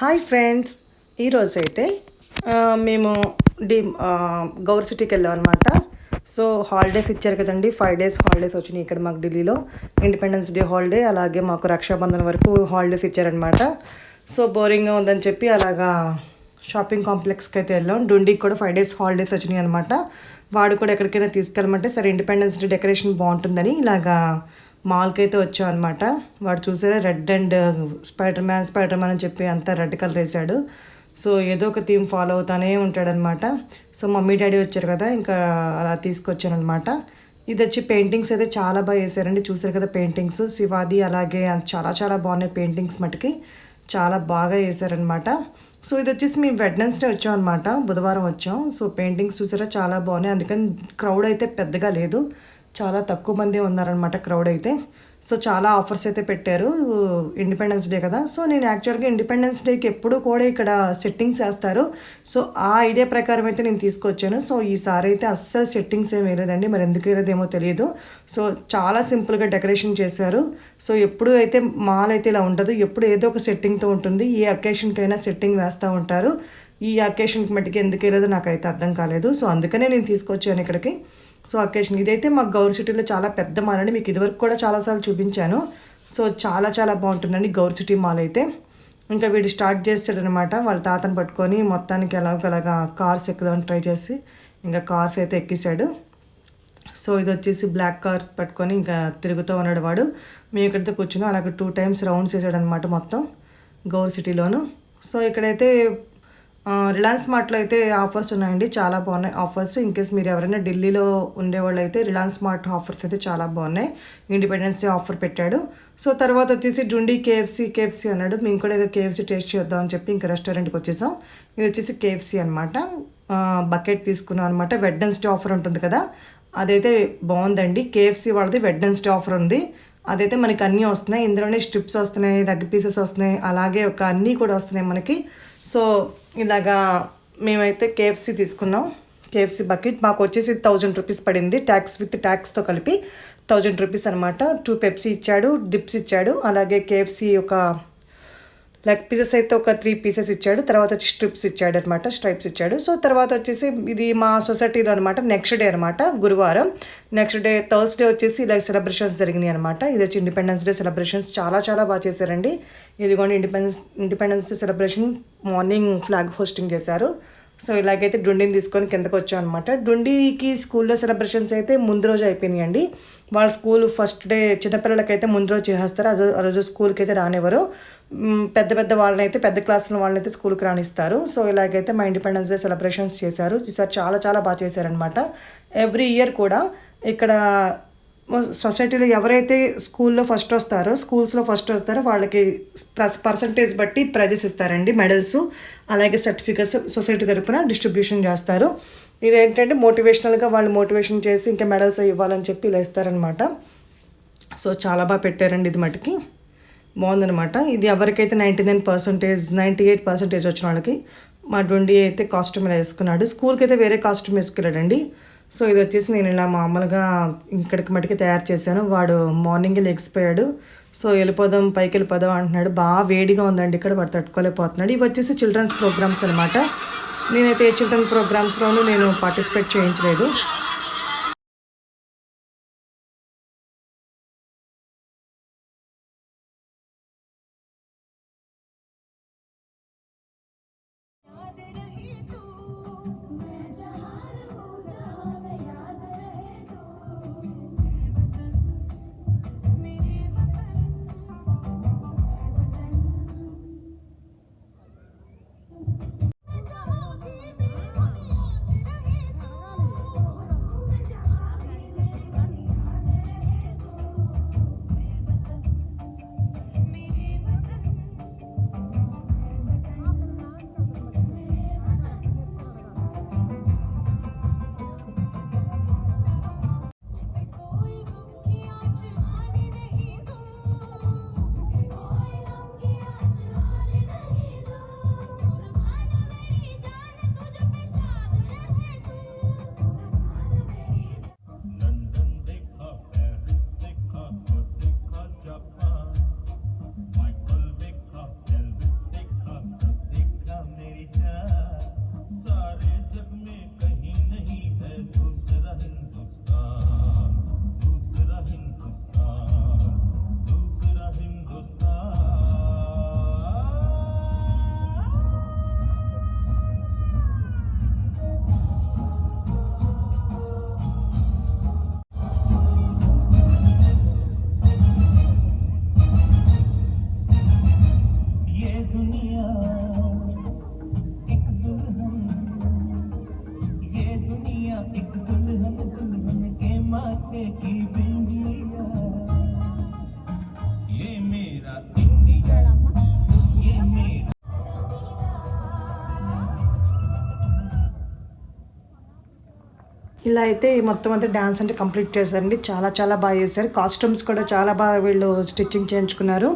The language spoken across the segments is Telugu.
Hi friends. ఈరోజు అయితే మేము డి గౌర్ సిటీకి వెళ్ళాం అనమాట సో హాలిడేస్ ఇచ్చారు కదండి. ఫైవ్ డేస్ హాలిడేస్ వచ్చినాయి ఇక్కడ మాకు ఢిల్లీలో. ఇండిపెండెన్స్ డే హాలిడే అలాగే మాకు రక్షాబంధన్ వరకు హాలిడేస్ ఇచ్చారనమాట సో బోరింగ్గా ఉందని చెప్పి అలాగా షాపింగ్ కాంప్లెక్స్కి అయితే వెళ్ళాం. డుండికి కూడా ఫైవ్ డేస్ హాలిడేస్ వచ్చినాయి అనమాట వాడు కూడా ఎక్కడికైనా తీసుకెళ్ళమంటే సరే ఇండిపెండెన్స్ డే డెకరేషన్ బాగుంటుందని ఇలాగా మాల్కి అయితే వచ్చాం అనమాట వాడు చూసారా red and uh, spider man spider man అని చెప్పి అంతా రెడ్ కలర్ వేసాడు సో ఏదో ఒక థీమ్ ఫాలో అవుతానే ఉంటాడనమాట సో మమ్మీ డాడీ వచ్చారు కదా ఇంకా అలా తీసుకొచ్చానమాట ఇది వచ్చి పెయింటింగ్స్ అయితే చాలా బాగా వేసారండి చూసారు కదా పెయింటింగ్స్ శివాది అలాగే చాలా చాలా బాగున్నాయి పెయింటింగ్స్ మటుకి. చాలా బాగా వేసారనమాట సో ఇది వచ్చేసి మేము వెడ్నెస్డే వచ్చాం అనమాట బుధవారం వచ్చాం. సో పెయింటింగ్స్ చూసారా చాలా బాగున్నాయి. అందుకని క్రౌడ్ అయితే పెద్దగా లేదు. చాలా తక్కువ మంది ఉన్నారనమాట క్రౌడ్ అయితే. సో చాలా ఆఫర్స్ అయితే పెట్టారు ఇండిపెండెన్స్ డే కదా. సో నేను యాక్చువల్గా ఇండిపెండెన్స్ డేకి ఎప్పుడు కూడా ఇక్కడ సెట్టింగ్స్ వేస్తారు. సో ఆ ఐడియా ప్రకారం అయితే నేను తీసుకొచ్చాను. సో ఈసారి అయితే అస్సలు సెట్టింగ్స్ ఏం వేయలేదండి. మరి ఎందుకు వేయలేదేమో తెలియదు. సో చాలా సింపుల్గా డెకరేషన్ చేశారు. సో ఎప్పుడు అయితే మాల్ అయితే ఇలా ఉండదు. ఎప్పుడు ఏదో ఒక సెట్టింగ్తో ఉంటుంది. ఏ అకేషన్కైనా సెట్టింగ్ వేస్తూ ఉంటారు. ఈ అకేషన్కి మట్టికి ఎందుకు వేయలేదో నాకైతే అర్థం కాలేదు. సో అందుకనే నేను తీసుకొచ్చాను ఇక్కడికి. సో అకేషన్ ఇదైతే మాకు గౌర్ సిటీలో చాలా పెద్ద మాల్ అండి. మీకు ఇదివరకు కూడా చాలాసార్లు చూపించాను. సో చాలా చాలా బాగుంటుందండి గౌర్ సిటీ మాల్ అయితే. ఇంకా వీడు స్టార్ట్ చేస్తాడనమాట వాళ్ళ తాతను పట్టుకొని మొత్తానికి ఎలాగోలాగా కార్స్ ఎక్కుదామని ట్రై చేసి ఇంకా కార్స్ అయితే ఎక్కిసాడు సో ఇది వచ్చేసి బ్లాక్ కార్ పట్టుకొని ఇంకా తిరుగుతూ ఉన్నాడు వాడు. మేము ఇక్కడితో కూర్చున్నాం. అలాగే టూ టైమ్స్ రౌండ్స్ వేసాడనమాట మొత్తం గౌర్ సిటీలోను. సో ఇక్కడైతే రిలయన్స్ మార్ట్లో అయితే ఆఫర్స్ ఉన్నాయండి చాలా బాగున్నాయి ఆఫర్స్. ఇన్ కేస్ మీరు ఎవరైనా ఢిల్లీలో ఉండేవాళ్ళు అయితే రిలయన్స్ మార్ట్ ఆఫర్స్ అయితే చాలా బాగున్నాయి. ఇండిపెండెన్స్ డే ఆఫర్ పెట్టాడు. సో తర్వాత వచ్చేసి డుండి కేఎఫ్సీ కేఎఫ్సీ అన్నాడు. మేము కూడా కేఎఫ్సీ టేస్ట్ చేద్దాం అని చెప్పి ఇంకా రెస్టారెంట్కి వచ్చేసాం. ఇది వచ్చేసి కేఎఫ్సి అనమాట బకెట్ తీసుకున్నాం అనమాట వెడ్నెస్డే ఆఫర్ ఉంటుంది కదా అదైతే బాగుందండి. కేఎఫ్సీ వాళ్ళది వెడ్నెస్డే ఆఫర్ ఉంది. అదైతే మనకి అన్నీ వస్తున్నాయి. ఇందులోనే స్ట్రిప్స్ వస్తున్నాయి రగ్గి పీసెస్ వస్తున్నాయి. అలాగే ఒక అన్నీ కూడా వస్తున్నాయి మనకి. సో ఇలాగా మేమైతే కేఎఫ్సి తీసుకున్నాం. కేఎఫ్సి బకెట్ మాకు వచ్చేసి థౌజండ్ రూపీస్ పడింది. ట్యాక్స్ విత్ ట్యాక్స్తో కలిపి థౌజండ్ రూపీస్ అనమాట టూ పెప్సీ ఇచ్చాడు డిప్స్ ఇచ్చాడు. అలాగే కేఎఫ్సి ఒక లెగ్ పీసెస్ అయితే ఒక త్రీ పీసెస్ ఇచ్చాడు తర్వాత వచ్చి స్ట్రిప్స్ ఇచ్చాడు అనమాట స్ట్రైప్స్ ఇచ్చాడు. సో తర్వాత వచ్చేసి ఇది మా సొసైటీలో అనమాట నెక్స్ట్ డే అనమాట గురువారం. నెక్స్ట్ డే థర్స్డే వచ్చేసి ఇలా సెలబ్రేషన్స్ జరిగినాయి అనమాట ఇది వచ్చి ఇండిపెండెన్స్ డే సెలబ్రేషన్స్ చాలా చాలా బాగా చేశారండి. ఇదిగోండి independence independence day celebration morning flag hoisting చేశారు. సో ఇలాగైతే డుండిని తీసుకొని కిందకు వచ్చాం అనమాట డుండికి స్కూల్లో సెలబ్రేషన్స్ అయితే ముందు రోజు అయిపోయినాయండి. వాళ్ళ స్కూల్ ఫస్ట్ డే చిన్నపిల్లలకైతే ముందు రోజు చేసేస్తారు. ఆ రోజు స్కూల్కి అయితే రానివ్వరు. పెద్ద పెద్ద వాళ్ళని అయితే పెద్ద క్లాసుల వాళ్ళని అయితే స్కూల్కి రానిస్తారు. సో ఇలాగైతే మా ఇండిపెండెన్స్ డే సెలబ్రేషన్స్ చేశారు. ఈసారి చాలా చాలా బాగా చేశారనమాట ఎవ్రీ ఇయర్ కూడా ఇక్కడ సొసైటీలో ఎవరైతే స్కూల్లో ఫస్ట్ వస్తారో స్కూల్స్లో ఫస్ట్ వస్తారో వాళ్ళకి పర్సంటేజ్ బట్టి ప్రైజెస్ ఇస్తారండి మెడల్స్ అలాగే సర్టిఫికెట్స్ సొసైటీ తరపున డిస్ట్రిబ్యూషన్ చేస్తారు. ఇదేంటంటే మోటివేషనల్గా వాళ్ళు మోటివేషన్ చేసి ఇంకా మెడల్స్ ఇవ్వాలని చెప్పి ఇలా ఇస్తారనమాట సో చాలా బాగా పెట్టారండి ఇది మటుకి. బాగుందనమాట ఇది ఎవరికైతే ninety nine percentage ninety eight percentage వచ్చిన వాళ్ళకి మా ట్వంటీ అయితే కాస్ట్యూమ్ ఇలా వేసుకున్నాడు. స్కూల్కి అయితే వేరే కాస్ట్యూమ్ వేసుకెళ్ళాడండి. సో ఇది వచ్చేసి నేను ఇలా మామూలుగా ఇక్కడికి మటుకి తయారు చేశాను. వాడు మార్నింగ్ లెగ్సిపోయాడు సో వెళ్ళిపోదాం పైకి వెళ్ళిపోదాం అంటున్నాడు. బాగా వేడిగా ఉందండి ఇక్కడ వాడు తట్టుకోలేకపోతున్నాడు. ఇవి వచ్చేసి చిల్డ్రన్స్ ప్రోగ్రామ్స్ అనమాట నేనైతే ఏ చిల్డ్రన్ ప్రోగ్రామ్స్లోనూ నేను పార్టిసిపేట్ చేయించలేదు. ఇలా అయితే మొత్తం అంతా డ్యాన్స్ అంటే కంప్లీట్ చేశారండి. చాలా చాలా బాగా చేశారు. కాస్ట్యూమ్స్ కూడా చాలా బాగా వీళ్ళు స్టిచ్చింగ్ చేయించుకున్నారు.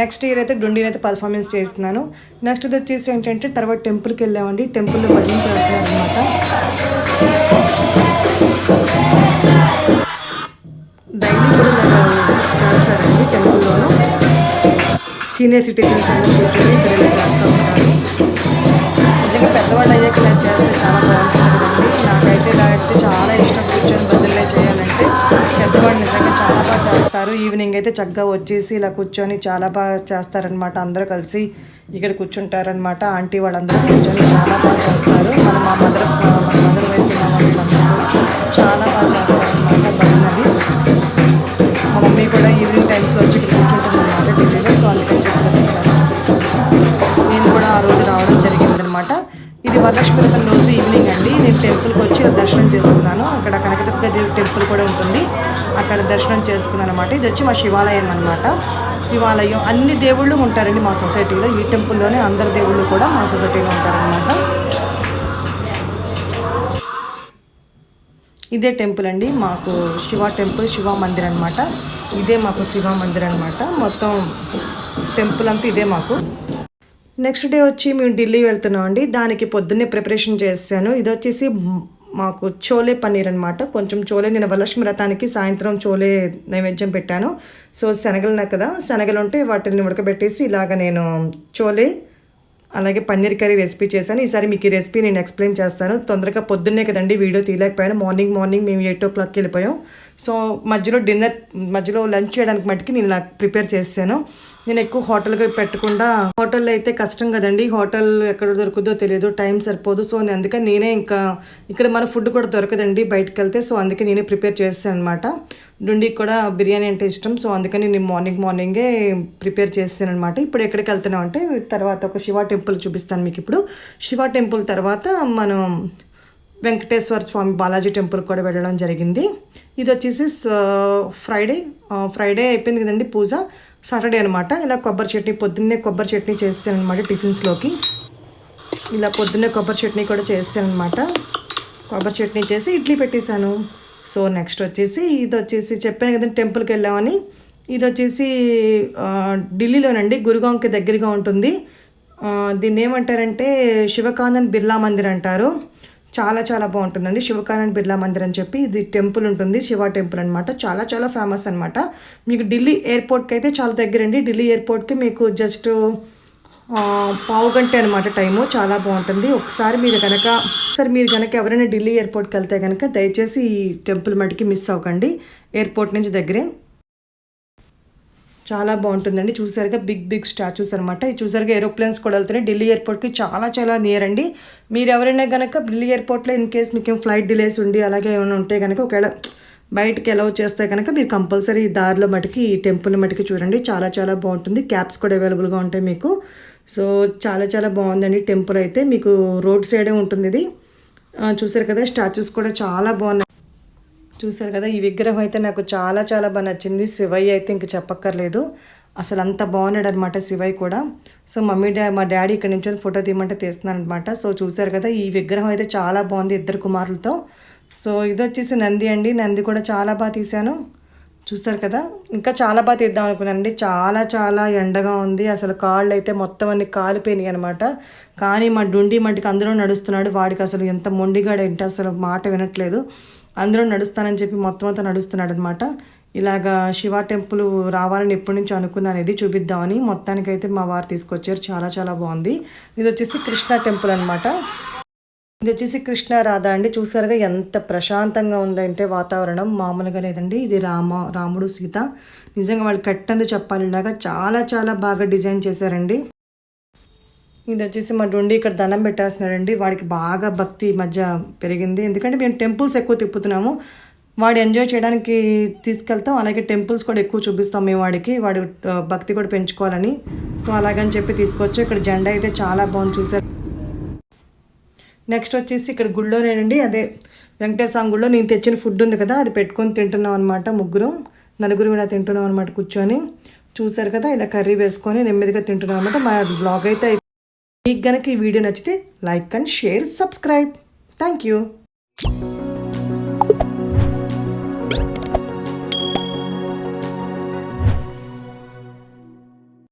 నెక్స్ట్ ఇయర్ అయితే డుండీని అయితే పర్ఫార్మెన్స్ చేస్తున్నాను. నెక్స్ట్ ఇది వచ్చేసి ఏంటంటే తర్వాత టెంపుల్కి వెళ్ళామండి. టెంపుల్లో భజన చేస్తున్నారు అనమాట డైలీ కూడా చేస్తారండి టెంపుల్లోనూ సీనియర్ సిటిజన్స్ అందరూ కూర్చొని ఇక్కడ చేస్తూ ఉంటారు అయితే చక్కగా వచ్చేసి ఇలా కూర్చొని చాలా బాగా చేస్తారనమాట అందరూ కలిసి ఇక్కడ కూర్చుంటారనమాట ఆంటీ వాళ్ళందరూ కూర్చొని చాలా బాగా చేస్తారు. మన మా మదర్ మన మదర్ చాలా బాగా చేస్తారనమాట భజనది మా మమ్మీ కూడా ఈవినింగ్ టైమ్స్లో వచ్చి ఇక్కడ కూర్చుంటుంది ఢిల్లీలో సో అందుకని నేను కూడా ఆ రోజు రావడం జరిగిందనమాట ఇది వరలక్ష్మి రోజు ఈవినింగ్ అండి. నేను టెంపుల్కి వచ్చి దర్శనం చేసుకున్నాను. అక్కడ కనకదుర్గ టెంపుల్ కూడా ఉంటుంది. అక్కడ దర్శనం చేసుకున్నాను అనమాట ఇది వచ్చి మా శివాలయం అనమాట శివాలయం అన్ని దేవుళ్ళు ఉంటారండి మా సొసైటీలో. ఈ టెంపుల్లోనే అందరు దేవుళ్ళు కూడా మా సొసైటీలో ఉంటారనమాట ఇదే టెంపుల్ అండి. మాకు శివ టెంపుల్ శివ మందిర్ అనమాట ఇదే మాకు శివ మందిర్ అనమాట మొత్తం టెంపుల్ అంతా ఇదే మాకు. నెక్స్ట్ డే వచ్చి మేము ఢిల్లీ వెళ్తున్నాం అండి దానికి పొద్దున్నే ప్రిపరేషన్ చేశాను. ఇది వచ్చేసి మాకు చోలే పన్నీర్ అనమాట కొంచెం చోలే నేను వరలక్ష్మి వ్రతానికి సాయంత్రం చోలే నైవేద్యం పెట్టాను. సో శనగలు కదా శనగలు ఉంటే వాటిని ఉడకబెట్టేసి ఇలాగ నేను చోలే అలాగే పన్నీర్ కర్రీ రెసిపీ చేశాను. ఈసారి మీకు ఈ రెసిపీ నేను ఎక్స్ప్లెయిన్ చేస్తాను. తొందరగా పొద్దున్నే కదండి వీడియో తీయలేకపోయాను. మార్నింగ్ మార్నింగ్ మేము ఎయిట్ ఓ క్లాక్కి వెళ్ళిపోయాం. సో మధ్యలో డిన్నర్ మధ్యలో లంచ్ చేయడానికి మట్టుకి నేను ఇలా ప్రిపేర్ చేశాను. నేను ఎక్కువ హోటల్కి పెట్టకుండా హోటల్లో అయితే కష్టం కదండి. హోటల్ ఎక్కడ దొరుకుతుందో తెలియదు టైం సరిపోదు. సో నేను అందుకని నేనే ఇంకా ఇక్కడ మన ఫుడ్ కూడా దొరకదండి బయటకు వెళ్తే సో అందుకే నేనే ప్రిపేర్ చేస్తాను అనమాట డుండికి కూడా బిర్యానీ అంటే ఇష్టం. సో అందుకని నేను మార్నింగ్ మార్నింగే ప్రిపేర్ చేస్తాను అనమాట ఇప్పుడు ఎక్కడికి వెళ్తున్నాం అంటే తర్వాత ఒక శివ టెంపుల్ చూపిస్తాను మీకు ఇప్పుడు. శివ టెంపుల్ తర్వాత మనం వెంకటేశ్వర స్వామి బాలాజీ టెంపుల్ కూడా వెళ్ళడం జరిగింది. ఇది వచ్చేసి ఫ్రైడే ఫ్రైడే అయిపోయింది కదండి పూజ. సాటర్డే అనమాట ఇలా కొబ్బరి చట్నీ పొద్దున్నే కొబ్బరి చట్నీ చేస్తాను అనమాట టిఫిన్స్లోకి. ఇలా పొద్దున్నే కొబ్బరి చట్నీ కూడా చేస్తాను అనమాట కొబ్బరి చట్నీ చేసి ఇడ్లీ పెట్టేశాను. సో నెక్స్ట్ వచ్చేసి ఇది వచ్చేసి చెప్పాను కదండి టెంపుల్కి వెళ్ళామని. ఇది వచ్చేసి ఢిల్లీలోనండి గురుగాంకి దగ్గరగా ఉంటుంది. దీన్ని ఏమంటారంటే శివకానంద్ బిర్లా మందిర్ అంటారు. చాలా చాలా బాగుంటుందండి. శివకానంద్ బిర్లా మందిర్ అని చెప్పి ఇది టెంపుల్ ఉంటుంది. శివ టెంపుల్ అనమాట చాలా చాలా ఫేమస్ అనమాట మీకు ఢిల్లీ ఎయిర్పోర్ట్కి అయితే చాలా దగ్గరండి. ఢిల్లీ ఎయిర్పోర్ట్కి మీకు జస్ట్ పావు గంట అనమాట టైము. చాలా బాగుంటుంది. ఒకసారి మీరు కనుక ఒకసారి మీరు కనుక ఎవరైనా ఢిల్లీ ఎయిర్పోర్ట్కి వెళ్తే కనుక దయచేసి ఈ టెంపుల్ మటుకి మిస్ అవ్వకండి. ఎయిర్పోర్ట్ నుంచి దగ్గరే. చాలా బాగుంటుందండి. చూసారుగా బిగ్ బిగ్ స్టాచ్యూస్ అనమాట ఇది చూసారుగా ఏరోప్లేన్స్ కూడా వెళ్తున్నాయి. ఢిల్లీ ఎయిర్పోర్ట్కి చాలా చాలా నియర్ అండి. మీరు ఎవరైనా కనుక ఢిల్లీ ఎయిర్పోర్ట్లో ఇన్ కేస్ మీకు ఫ్లైట్ డిలేస్ ఉండి అలాగే ఏమైనా ఉంటే కనుక ఒకవేళ బయటికి ఎలా చేస్తే కనుక మీరు కంపల్సరీ ఈ దారిలో మటుకి ఈ టెంపుల్ మటుకి చూడండి. చాలా చాలా బాగుంటుంది. క్యాబ్స్ కూడా అవైలబుల్గా ఉంటాయి మీకు. సో చాలా చాలా బాగుందండి. టెంపుల్ అయితే మీకు రోడ్ సైడే ఉంటుంది ఇది. చూసారు కదా స్టాచ్యూస్ కూడా చాలా బాగున్నాయి. చూశారు కదా ఈ విగ్రహం అయితే నాకు చాలా చాలా బాగా నచ్చింది. శివయ్య అయితే ఇంక చెప్పక్కర్లేదు. అసలు అంత బాగున్నాడు అనమాట శివయ్య కూడా. సో మమ్మీ డా మా డాడీ ఇక్కడ నుంచి ఫోటో తీయమంటే తీస్తున్నాను అనమాట సో చూశారు కదా ఈ విగ్రహం అయితే చాలా బాగుంది ఇద్దరు కుమారులతో. సో ఇది వచ్చేసి నంది అండి. నంది కూడా చాలా బాగా తీశాను. చూసారు కదా ఇంకా చాలా బాగా తీద్దాం అనుకున్నానండి చాలా చాలా ఎండగా ఉంది. అసలు కాళ్ళు అయితే మొత్తం అన్ని కాలిపోయినాయి అనమాట. కానీ మా డుండి మటుకు అందులో నడుస్తున్నాడు. వాడికి అసలు ఎంత మొండిగాడు ఏంటి అసలు మాట వినట్లేదు. అందరూ నడుస్తానని చెప్పి మొత్తం అంతా నడుస్తున్నాడు అనమాట ఇలాగా శివ టెంపుల్ రావాలని ఎప్పటి నుంచో అనుకున్నాను ఇది చూపిద్దామని మొత్తానికైతే మా వారు తీసుకొచ్చారు. చాలా చాలా బాగుంది. ఇది వచ్చేసి కృష్ణ టెంపుల్ అనమాట ఇది వచ్చేసి కృష్ణ రాధ అండి. చూసారుగా ఎంత ప్రశాంతంగా ఉందంటే వాతావరణం. మామూలుగా లేదండి. ఇది రామ రాముడు సీత. నిజంగా వాళ్ళు కట్టందు చెప్పాలి. ఇలాగా చాలా చాలా బాగా డిజైన్ చేశారండి. ఇది వచ్చేసి మా డొండి ఇక్కడ దండం పెట్టేస్తున్నాడండి. వాడికి బాగా భక్తి మధ్య పెరిగింది. ఎందుకంటే మేము టెంపుల్స్ ఎక్కువ తిప్పుతున్నాము. వాడు ఎంజాయ్ చేయడానికి తీసుకెళ్తాం. అలాగే టెంపుల్స్ కూడా ఎక్కువ చూపిస్తాం మేము వాడికి. వాడి భక్తి కూడా పెంచుకోవాలని. సో అలాగని చెప్పి తీసుకొచ్చు ఇక్కడ జెండా అయితే చాలా బాగుంది చూసారు. నెక్స్ట్ వచ్చేసి ఇక్కడ గుళ్ళోనేనండి. అదే వెంకటేశ్వర గుళ్ళో నేను తెచ్చిన ఫుడ్ ఉంది కదా అది పెట్టుకొని తింటున్నాం అనమాట ముగ్గురు. నలుగురు ఇలా తింటున్నాం అనమాట కూర్చొని. చూసారు కదా ఇలా కర్రీ వేసుకొని నెమ్మదిగా తింటున్నాం అనమాట మా బ్లాగ్ అయితే మీకు గనక ఈ వీడియో నచ్చితే like and share subscribe. Thank you